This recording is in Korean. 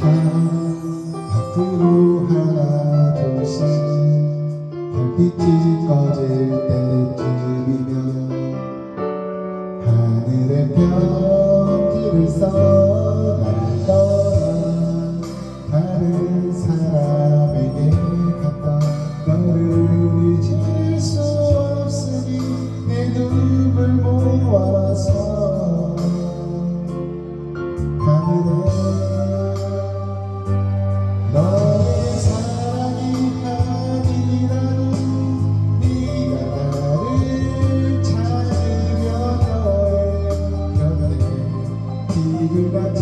참 밖으로 하나 둘씩 별빛이 꺼질 때쯤이면 하늘의 편지를 써 나를 떠나 다른 사람에게 갔다. 너를 잊을 수 없으니 내 눈물 모아서 하늘에 Thank you, Baba.